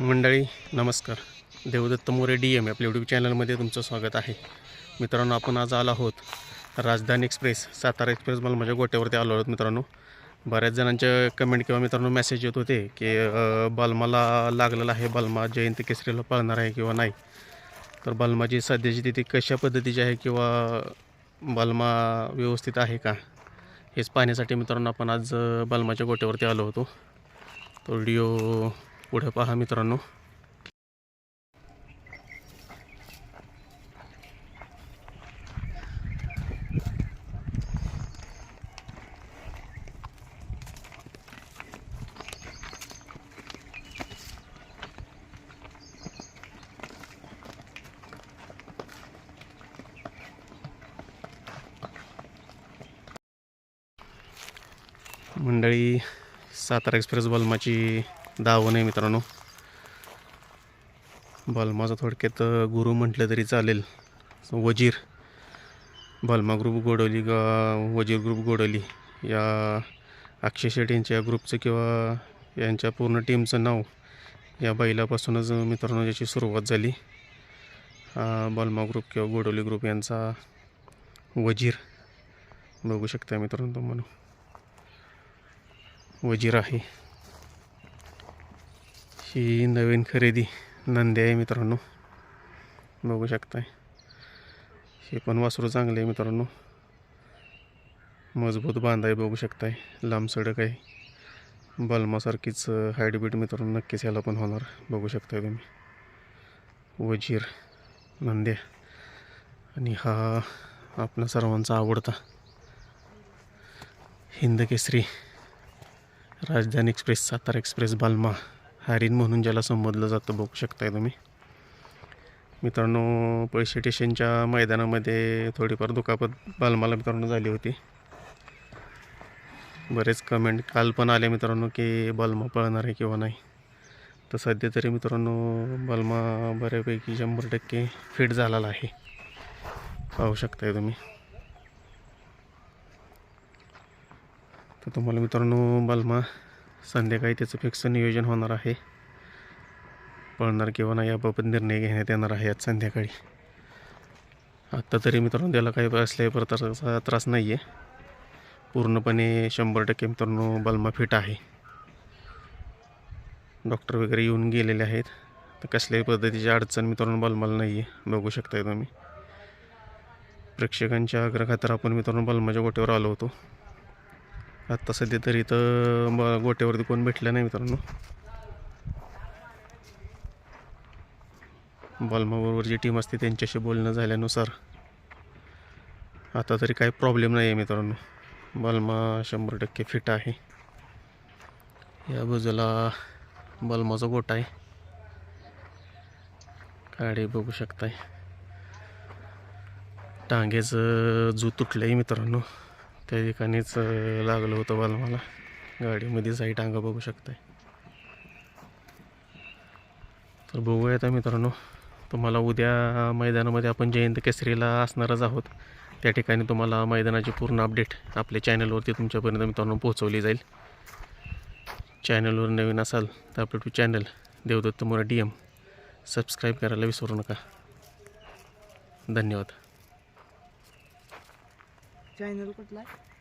मंडळी नमस्कार. Devdatta More D M आपल्या यूट्यूब चॅनलमध्ये तुमचं स्वागत आहे. मित्रांनो आपण आज आलो आहोत राजधानी एक्सप्रेस सातारा एक्सप्रेस मला माझ्या गोट्यावरती आलो आहोत मित्रांनो. बऱ्याच जणांचे कमेंट किंवा मित्रांनो मेसेज येत होते की बालमाला लागलेला आहे बालमा जयंती केसरीला पळणार आहे किंवा नाही. तर बालमाची सध्याची तिथे कशा पद्धतीची आहे किंवा बालमा व्यवस्थित आहे का? हेच पाहण्यासाठी मित्रांनो आपण आज बालमाच्या गोट्यावरती आलो होतो. तो व्हिडिओ पुढे पहा मित्रांनो मंडळी सातारा एक्सप्रेस बलमाची दावण आहे मित्रांनो. बलमाचा थोडक्यात गुरु म्हटलं तरी चालेल. वजीर. बलमा ग्रुप गोडवली गा वजीर ग्रुप गोडवली? या अक्षय शेट यांच्या ग्रुपचं किंवा यांच्या पूर्ण टीमचं नाव या बैलापासूनच मित्रांनो याची सुरुवात झाली. बलमा ग्रुप किंवा गोडवली ग्रुप यांचा वजीर. बघू शकता मित्रांनो तुम्हाला. वजीर आहे. ही नवीन खरेदी नंदी आहे मित्रांनो. बघू शकताय. हे पण वासरू चांगले आहे मित्रांनो. मजबूत बांध आहे बघू शकताय. लांब सडक आहे. बलमासारखीच हायडबीट मित्रांनो नक्कीच याला पण होणार. बघू शकताय तुम्ही. वजीर नंद्या आणि हा आपल्या सर्वांचा आवडता हिंद केसरी. राजधानी एक्सप्रेस सातारा एक्सप्रेस बालमा हॅरिन म्हणून ज्याला संबोधलं जातं बघू शकताय तुम्ही. मित्रांनो पैसे स्टेशनच्या मैदानामध्ये थोडीफार दुखापत बालमाला मित्रांनो झाली होती. बरेच कमेंट काल पण आले मित्रांनो की बालमा पळणार आहे किंवा नाही. तर सध्या तरी मित्रांनो बालमा बऱ्यापैकी शंभर टक्के फिट झालेला आहे. पाहू शकताय तुम्ही. तर तुम्हाला मित्रांनो बालमा संध्याकाळी त्याचं फिक्स नियोजन होणार आहे. पळणार किंवा नाही याबाबत निर्णय घेण्यात येणार आहे आज संध्याकाळी. आत्ता तरी मित्रांनो त्याला काही असल्याही प्रकारचा त्रास नाही आहे पूर्णपणे शंभर टक्के मित्रांनो बालमा फिट आहे. डॉक्टर वगैरे येऊन गेलेले आहेत. तर कसल्याही पद्धतीची अडचण मित्रांनो बालमाला नाही आहे बघू शकताय तुम्ही. प्रेक्षकांच्या आग्रहाखातर आपण मित्रांनो बालमाच्या गोट्यावर आलो होतो. आत्ता सध्या तरी इथं गोट्यावरती कोण भेटलं नाही मित्रांनो. बॉलमाबरोबर जी टीम असते त्यांच्याशी बोलणं झाल्यानुसार आता तरी काही प्रॉब्लेम नाही आहे मित्रांनो. बलमा शंभर टक्के फिट आहे. या बाजूला बलमाचा गोटा आहे. गाडी बघू शकताय. टांगेचं जू तुटलं आहे मित्रांनो. त्या ठिकाणीच लागलं होतं बाल मला. गाडीमध्ये साई टांगा बघू शकताय. तर बघूया आता मित्रांनो. तुम्हाला उद्या मैदानामध्ये आपण जयंत केसरीला असणारच आहोत. त्या ठिकाणी तुम्हाला मैदानाची पूर्ण अपडेट आपल्या चॅनलवरती तुमच्यापर्यंत मित्रांनो पोहोचवली जाईल. चॅनलवर नवीन असाल तर आपलं टू चॅनल देवदत्त मोरा डी एम सबस्क्राईब करायला विसरू नका. धन्यवाद. चॅनल कुठला? आहे